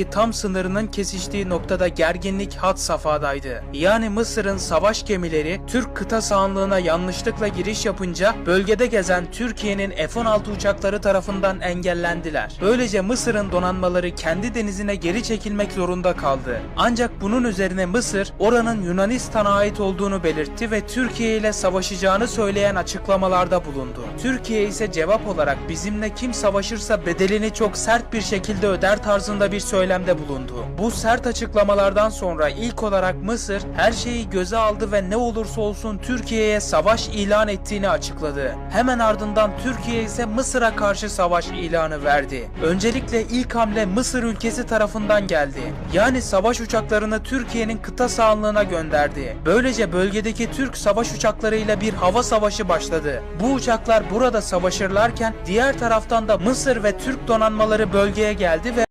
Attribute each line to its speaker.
Speaker 1: iki tam sınırının kesiştiği noktada gerginlik had safhadaydı. Yani Mısır'ın savaş gemileri Türk kıta sahanlığına yanlışlıkla giriş yapınca bölgede gezen Türkiye'nin F-16 uçakları tarafından engellendiler. Böylece Mısır'ın donanmaları kendi denizine geri çekilmek zorunda kaldı. Ancak bunun üzerine Mısır oranın Yunanistan'a ait olduğunu belirtti ve Türkiye ile savaşacağını söyleyen açıklamalarda bulundu. Türkiye ise cevap olarak bizimle kim savaşırsa bedelini çok sert bir şekilde öder tarzında bir söylemde bulundu. Bu sert açıklamalardan sonra ilk olarak Mısır her şeyi göze aldı ve ne olursa olsun Türkiye'ye savaş ilan ettiğini açıkladı. Hemen ardından Türkiye ise Mısır'a karşı savaş ilanı verdi. Öncelikle ilk hamle Mısır ülkesi tarafından geldi. Yani savaş uçaklarını Türkiye'nin kıta sahanlığına gönderdi. Böylece bölgedeki Türk savaş uçaklarıyla bir hava savaşı başladı. Bu uçaklar burada savaşırlarken diğer taraftan da Mısır ve Türk donanmaları bölgeye geldi ve